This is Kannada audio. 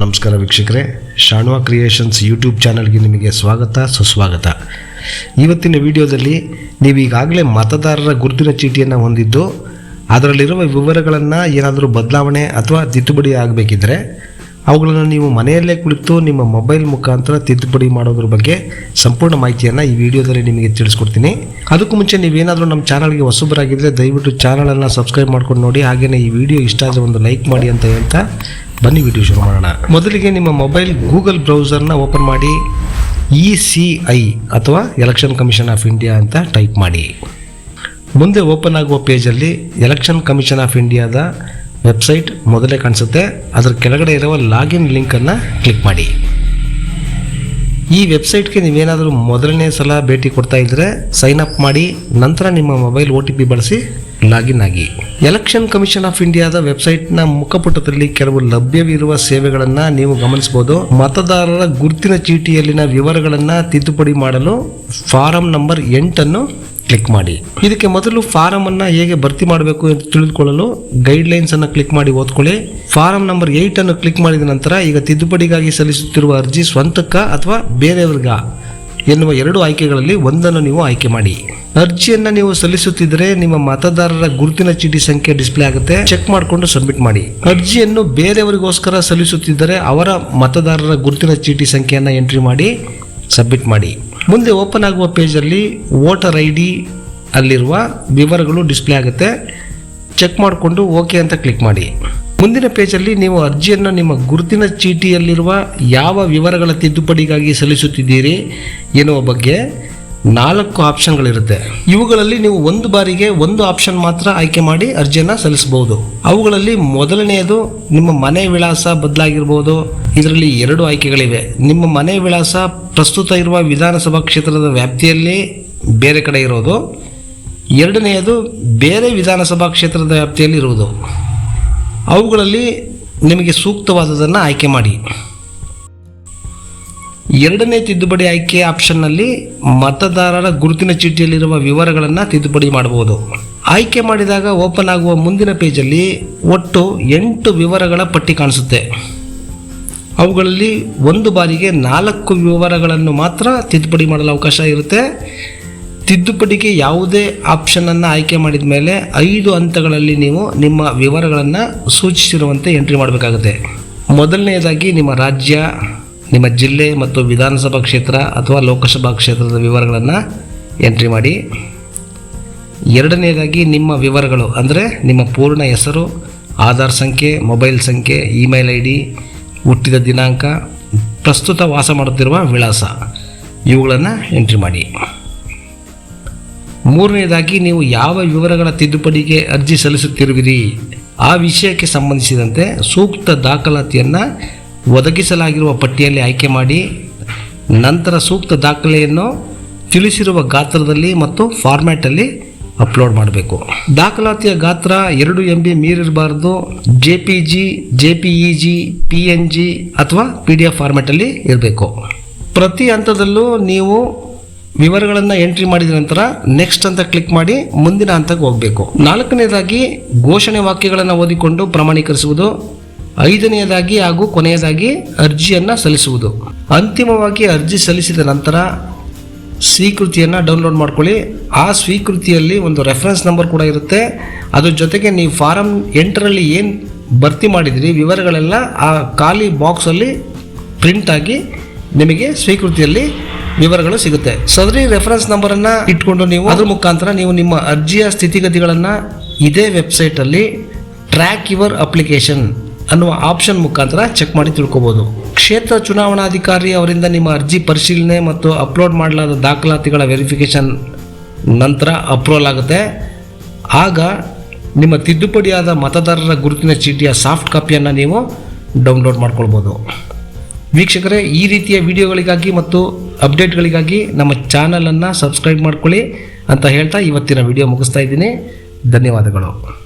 ನಮಸ್ಕಾರ ವೀಕ್ಷಕರೇ. ಶಾಣ್ವಾ ಕ್ರಿಯೇಷನ್ಸ್ ಯೂಟ್ಯೂಬ್ ಚಾನಲ್ಗೆ ನಿಮಗೆ ಸ್ವಾಗತ, ಸುಸ್ವಾಗತ. ಇವತ್ತಿನ ವಿಡಿಯೋದಲ್ಲಿ ನೀವೀಗಾಗಲೇ ಮತದಾರರ ಗುರುತಿನ ಚೀಟಿಯನ್ನು ಹೊಂದಿದ್ದು, ಅದರಲ್ಲಿರುವ ವಿವರಗಳನ್ನು ಏನಾದರೂ ಬದಲಾವಣೆ ಅಥವಾ ತಿದ್ದುಪಡಿ ಆಗಬೇಕಿದ್ರೆ, ಅವುಗಳನ್ನು ನೀವು ಮನೆಯಲ್ಲೇ ಕುಳಿತು ನಿಮ್ಮ ಮೊಬೈಲ್ ಮುಖಾಂತರ ತಿದ್ದುಪಡಿ ಮಾಡೋದ್ರ ಬಗ್ಗೆ ಸಂಪೂರ್ಣ ಮಾಹಿತಿಯನ್ನು ಈ ವಿಡಿಯೋದಲ್ಲಿ ನಿಮಗೆ ತಿಳಿಸ್ಕೊಡ್ತೀನಿ. ಅದಕ್ಕೂ ಮುಂಚೆ ನೀವೇನಾದರೂ ನಮ್ಮ ಚಾನಲ್ಗೆ ಹೊಸಬರಾಗಿದ್ದರೆ ದಯವಿಟ್ಟು ಚಾನಲನ್ನು ಸಬ್ಸ್ಕ್ರೈಬ್ ಮಾಡ್ಕೊಂಡು ನೋಡಿ ಹಾಗೆಯೇ ಈ ವಿಡಿಯೋ ಇಷ್ಟ ಆದರೆ ಒಂದು ಲೈಕ್ ಮಾಡಿ ಅಂತ ಹೇಳ್ತಾ ಬನ್ನಿ ವಿಡಿಯೋ ಶುರು ಮಾಡೋಣ. ಮೊದಲಿಗೆ ನಿಮ್ಮ ಮೊಬೈಲ್ ಗೂಗಲ್ ಬ್ರೌಸರ್ನ ಓಪನ್ ಮಾಡಿ ಇ ಸಿ ಐ ಅಥವಾ ಎಲೆಕ್ಷನ್ ಕಮಿಷನ್ ಆಫ್ ಇಂಡಿಯಾ ಅಂತ ಟೈಪ್ ಮಾಡಿ. ಮುಂದೆ ಓಪನ್ ಆಗುವ ಪೇಜಲ್ಲಿ ಎಲೆಕ್ಷನ್ ಕಮಿಷನ್ ಆಫ್ ಇಂಡಿಯಾದ ವೆಬ್ಸೈಟ್ ಮೊದಲೇ ಕಾಣಿಸುತ್ತೆ. ಅದರ ಕೆಳಗಡೆ ಇರುವ ಲಾಗಿನ್ ಲಿಂಕನ್ನು ಕ್ಲಿಕ್ ಮಾಡಿ. ಈ ವೆಬ್ಸೈಟ್ಗೆ ನೀವೇನಾದರೂ ಮೊದಲನೇ ಸಲ ಭೇಟಿ ಕೊಡ್ತಾ ಇದ್ದರೆ ಸೈನ್ ಅಪ್ ಮಾಡಿ, ನಂತರ ನಿಮ್ಮ ಮೊಬೈಲ್ ಒ ಟಿ ಪಿ ಬಳಸಿ ಲಾಗಿನ್ ಆಗಿ ಎಲೆಕ್ಷನ್ ಕಮಿಷನ್ ಆಫ್ ಇಂಡಿಯಾದ ವೆಬ್ಸೈಟ್ನ ಮುಖಪುಟದಲ್ಲಿ ಕೆಲವು ಲಭ್ಯವಿರುವ ಸೇವೆಗಳನ್ನು ನೀವು ಗಮನಿಸಬಹುದು. ಮತದಾರರ ಗುರುತಿನ ಚೀಟಿಯಲ್ಲಿನ ವಿವರಗಳನ್ನು ತಿದ್ದುಪಡಿ ಮಾಡಲು ಫಾರಂ ನಂಬರ್ ಎಂಟನ್ನು ಕ್ಲಿಕ್ ಮಾಡಿ. ಇದಕ್ಕೆ ಮೊದಲು ಫಾರಂ ಅನ್ನ ಹೇಗೆ ಭರ್ತಿ ಮಾಡಬೇಕು ಎಂದು ತಿಳಿದುಕೊಳ್ಳಲು ಗೈಡ್ ಲೈನ್ಸ್ ಅನ್ನು ಕ್ಲಿಕ್ ಮಾಡಿ ಓದ್ಕೊಳ್ಳಿ. ಫಾರಂ ನಂಬರ್ ಏಟ್ ಅನ್ನು ಕ್ಲಿಕ್ ಮಾಡಿದ ನಂತರ ಈಗ ತಿದ್ದುಪಡಿಗಾಗಿ ಸಲ್ಲಿಸುತ್ತಿರುವ ಅರ್ಜಿ ಸ್ವಂತಕ್ಕ ಅಥವಾ ಬೇರೆಯವ್ರಿಗ? ಎನ್ನುವ ಎರಡು ಆಯ್ಕೆಗಳಲ್ಲಿ ಒಂದನ್ನು ನೀವು ಆಯ್ಕೆ ಮಾಡಿ. ಅರ್ಜಿಯನ್ನು ನೀವು ಸಲ್ಲಿಸುತ್ತಿದ್ದರೆ ನಿಮ್ಮ ಮತದಾರರ ಗುರುತಿನ ಚೀಟಿ ಸಂಖ್ಯೆ ಡಿಸ್ಪ್ಲೇ ಆಗುತ್ತೆ. ಚೆಕ್ ಮಾಡಿಕೊಂಡು ಸಬ್ಮಿಟ್ ಮಾಡಿ. ಅರ್ಜಿಯನ್ನು ಬೇರೆಯವರಿಗೋಸ್ಕರ ಸಲ್ಲಿಸುತ್ತಿದ್ದರೆ ಅವರ ಮತದಾರರ ಗುರುತಿನ ಚೀಟಿ ಸಂಖ್ಯೆಯನ್ನು ಎಂಟ್ರಿ ಮಾಡಿ, ಸಬ್ಮಿಟ್ ಮಾಡಿ. ಮುಂದೆ ಓಪನ್ ಆಗುವ ಪೇಜಲ್ಲಿ ವೋಟರ್ ಐ ಡಿ ಅಲ್ಲಿರುವ ವಿವರಗಳು ಡಿಸ್ಪ್ಲೇ ಆಗುತ್ತೆ. ಚೆಕ್ ಮಾಡಿಕೊಂಡು ಓಕೆ ಅಂತ ಕ್ಲಿಕ್ ಮಾಡಿ. ಮುಂದಿನ ಪೇಜಲ್ಲಿ ನೀವು ಅರ್ಜಿಯನ್ನು ನಿಮ್ಮ ಗುರುತಿನ ಚೀಟಿಯಲ್ಲಿರುವ ಯಾವ ವಿವರಗಳ ತಿದ್ದುಪಡಿಗಾಗಿ ಸಲ್ಲಿಸುತ್ತಿದ್ದೀರಿ ಎನ್ನುವ ಬಗ್ಗೆ ನಾಲ್ಕು ಆಪ್ಷನ್ಗಳಿರುತ್ತೆ. ಇವುಗಳಲ್ಲಿ ನೀವು ಒಂದು ಬಾರಿಗೆ ಒಂದು ಆಪ್ಷನ್ ಮಾತ್ರ ಆಯ್ಕೆ ಮಾಡಿ ಅರ್ಜಿಯನ್ನು ಸಲ್ಲಿಸಬಹುದು. ಅವುಗಳಲ್ಲಿ ಮೊದಲನೆಯದು ನಿಮ್ಮ ಮನೆ ವಿಳಾಸ ಬದಲಾಗಿರ್ಬೋದು. ಇದರಲ್ಲಿ ಎರಡು ಆಯ್ಕೆಗಳಿವೆ. ನಿಮ್ಮ ಮನೆ ವಿಳಾಸ ಪ್ರಸ್ತುತ ಇರುವ ವಿಧಾನಸಭಾ ಕ್ಷೇತ್ರದ ವ್ಯಾಪ್ತಿಯಲ್ಲಿ ಬೇರೆ ಕಡೆ ಇರೋದು. ಎರಡನೆಯದು ಬೇರೆ ವಿಧಾನಸಭಾ ಕ್ಷೇತ್ರದ ವ್ಯಾಪ್ತಿಯಲ್ಲಿ ಇರುವುದು. ಅವುಗಳಲ್ಲಿ ನಿಮಗೆ ಸೂಕ್ತವಾದದನ್ನು ಆಯ್ಕೆ ಮಾಡಿ. ಎರಡನೇ ತಿದ್ದುಪಡಿ ಆಯ್ಕೆ ಆಪ್ಷನ್ನಲ್ಲಿ ಮತದಾರರ ಗುರುತಿನ ಚೀಟಿಯಲ್ಲಿರುವ ವಿವರಗಳನ್ನು ತಿದ್ದುಪಡಿ ಮಾಡಬಹುದು. ಆಯ್ಕೆ ಮಾಡಿದಾಗ ಓಪನ್ ಆಗುವ ಮುಂದಿನ ಪೇಜಲ್ಲಿ ಒಟ್ಟು ಎಂಟು ವಿವರಗಳ ಪಟ್ಟಿ ಕಾಣಿಸುತ್ತೆ. ಅವುಗಳಲ್ಲಿ ಒಂದು ಬಾರಿಗೆ ನಾಲ್ಕು ವಿವರಗಳನ್ನು ಮಾತ್ರ ತಿದ್ದುಪಡಿ ಮಾಡಲು ಅವಕಾಶ ಇರುತ್ತೆ. ತಿದ್ದುಪಡಿಗೆ ಯಾವುದೇ ಆಪ್ಷನನ್ನು ಆಯ್ಕೆ ಮಾಡಿದ ಮೇಲೆ ಐದು ಹಂತಗಳಲ್ಲಿ ನೀವು ನಿಮ್ಮ ವಿವರಗಳನ್ನು ಸೂಚಿಸಿರುವಂತೆ ಎಂಟ್ರಿ ಮಾಡಬೇಕಾಗುತ್ತೆ. ಮೊದಲನೆಯದಾಗಿ ನಿಮ್ಮ ರಾಜ್ಯ, ನಿಮ್ಮ ಜಿಲ್ಲೆ ಮತ್ತು ವಿಧಾನಸಭಾ ಕ್ಷೇತ್ರ ಅಥವಾ ಲೋಕಸಭಾ ಕ್ಷೇತ್ರದ ವಿವರಗಳನ್ನು ಎಂಟ್ರಿ ಮಾಡಿ. ಎರಡನೆಯದಾಗಿ ನಿಮ್ಮ ವಿವರಗಳು ಅಂದರೆ ನಿಮ್ಮ ಪೂರ್ಣ ಹೆಸರು, ಆಧಾರ್ ಸಂಖ್ಯೆ, ಮೊಬೈಲ್ ಸಂಖ್ಯೆ, ಇಮೇಲ್ ಐ ಡಿ ಹುಟ್ಟಿದ ದಿನಾಂಕ, ಪ್ರಸ್ತುತ ವಾಸ ಮಾಡುತ್ತಿರುವ ವಿಳಾಸ. ಇವುಗಳನ್ನು ಎಂಟ್ರಿ ಮಾಡಿ. ಮೂರನೆಯದಾಗಿ ನೀವು ಯಾವ ವಿವರಗಳ ತಿದ್ದುಪಡಿಗೆ ಅರ್ಜಿ ಸಲ್ಲಿಸುತ್ತಿರುವಿರಿ? ಆ ವಿಷಯಕ್ಕೆ ಸಂಬಂಧಿಸಿದಂತೆ ಸೂಕ್ತ ದಾಖಲಾತಿಯನ್ನು ಒದಗಿಸಲಾಗಿರುವ ಪಟ್ಟಿಯಲ್ಲಿ ಆಯ್ಕೆ ಮಾಡಿ, ನಂತರ ಸೂಕ್ತ ದಾಖಲೆಯನ್ನು ತಿಳಿಸಿರುವ ಗಾತ್ರದಲ್ಲಿ ಮತ್ತು ಫಾರ್ಮ್ಯಾಟಲ್ಲಿ ಅಪ್ಲೋಡ್ ಮಾಡಬೇಕು. ದಾಖಲಾತಿಯ ಗಾತ್ರ ಎರಡು M B ಮೀರಿರಬಾರ್ದು. J P G J P E G P N G ಅಥವಾ ಪಿ ಡಿ ಎಫ್ ಫಾರ್ಮ್ಯಾಟಲ್ಲಿ ಇರಬೇಕು. ಪ್ರತಿ ಹಂತದಲ್ಲೂ ನೀವು ವಿವರಗಳನ್ನು ಎಂಟ್ರಿ ಮಾಡಿದ ನಂತರ ನೆಕ್ಸ್ಟ್ ಅಂತ ಕ್ಲಿಕ್ ಮಾಡಿ ಮುಂದಿನ ಹಂತಕ್ಕೆ ಹೋಗಬೇಕು. ನಾಲ್ಕನೇದಾಗಿ ಘೋಷಣೆ ವಾಕ್ಯಗಳನ್ನು ಓದಿಕೊಂಡು ಪ್ರಮಾಣೀಕರಿಸುವುದು. ಐದನೆಯದಾಗಿ ಹಾಗೂ ಕೊನೆಯದಾಗಿ ಅರ್ಜಿಯನ್ನು ಸಲ್ಲಿಸುವುದು. ಅಂತಿಮವಾಗಿ ಅರ್ಜಿ ಸಲ್ಲಿಸಿದ ನಂತರ ಸ್ವೀಕೃತಿಯನ್ನು ಡೌನ್ಲೋಡ್ ಮಾಡ್ಕೊಳ್ಳಿ. ಆ ಸ್ವೀಕೃತಿಯಲ್ಲಿ ಒಂದು ರೆಫರೆನ್ಸ್ ನಂಬರ್ ಕೂಡ ಇರುತ್ತೆ. ಅದ್ರ ಜೊತೆಗೆ ನೀವು ಫಾರಮ್ ಎಂಟರಲ್ಲಿ ಏನು ಭರ್ತಿ ಮಾಡಿದಿರಿ, ವಿವರಗಳೆಲ್ಲ ಆ ಖಾಲಿ ಬಾಕ್ಸಲ್ಲಿ ಪ್ರಿಂಟಾಗಿ ನಿಮಗೆ ಸ್ವೀಕೃತಿಯಲ್ಲಿ ವಿವರಗಳು ಸಿಗುತ್ತೆ. ಸದರಿ ರೆಫರೆನ್ಸ್ ನಂಬರನ್ನು ಇಟ್ಕೊಂಡು ನೀವು ಅದ್ರ ಮುಖಾಂತರ ನೀವು ನಿಮ್ಮ ಅರ್ಜಿಯ ಸ್ಥಿತಿಗತಿಗಳನ್ನು ಇದೇ ವೆಬ್ಸೈಟಲ್ಲಿ ಟ್ರ್ಯಾಕ್ ಯುವರ್ ಅಪ್ಲಿಕೇಶನ್ ಅನ್ನುವ ಆಪ್ಷನ್ ಮುಖಾಂತರ ಚೆಕ್ ಮಾಡಿ ತಿಳ್ಕೋಬಹುದು ಕ್ಷೇತ್ರ ಚುನಾವಣಾಧಿಕಾರಿ ಅವರಿಂದ ನಿಮ್ಮ ಅರ್ಜಿ ಪರಿಶೀಲನೆ ಮತ್ತು ಅಪ್ಲೋಡ್ ಮಾಡಲಾದ ದಾಖಲಾತಿಗಳ ವೆರಿಫಿಕೇಷನ್ ನಂತರ ಅಪ್ರೂವಲ್ ಆಗುತ್ತೆ. ಆಗ ನಿಮ್ಮ ತಿದ್ದುಪಡಿಯಾದ ಮತದಾರರ ಗುರುತಿನ ಚೀಟಿಯ ಸಾಫ್ಟ್ ಕಾಪಿಯನ್ನು ನೀವು ಡೌನ್ಲೋಡ್ ಮಾಡ್ಕೊಳ್ಬೋದು. ವೀಕ್ಷಕರೇ, ಈ ರೀತಿಯ ವಿಡಿಯೋಗಳಿಗಾಗಿ ಮತ್ತು ಅಪ್ಡೇಟ್ಗಳಿಗಾಗಿ ನಮ್ಮ ಚಾನಲನ್ನು ಸಬ್ಸ್ಕ್ರೈಬ್ ಮಾಡ್ಕೊಳ್ಳಿ ಅಂತ ಹೇಳ್ತಾ ಇವತ್ತಿನ ವಿಡಿಯೋ ಮುಗಿಸ್ತಾ ಇದ್ದೀನಿ. ಧನ್ಯವಾದಗಳು.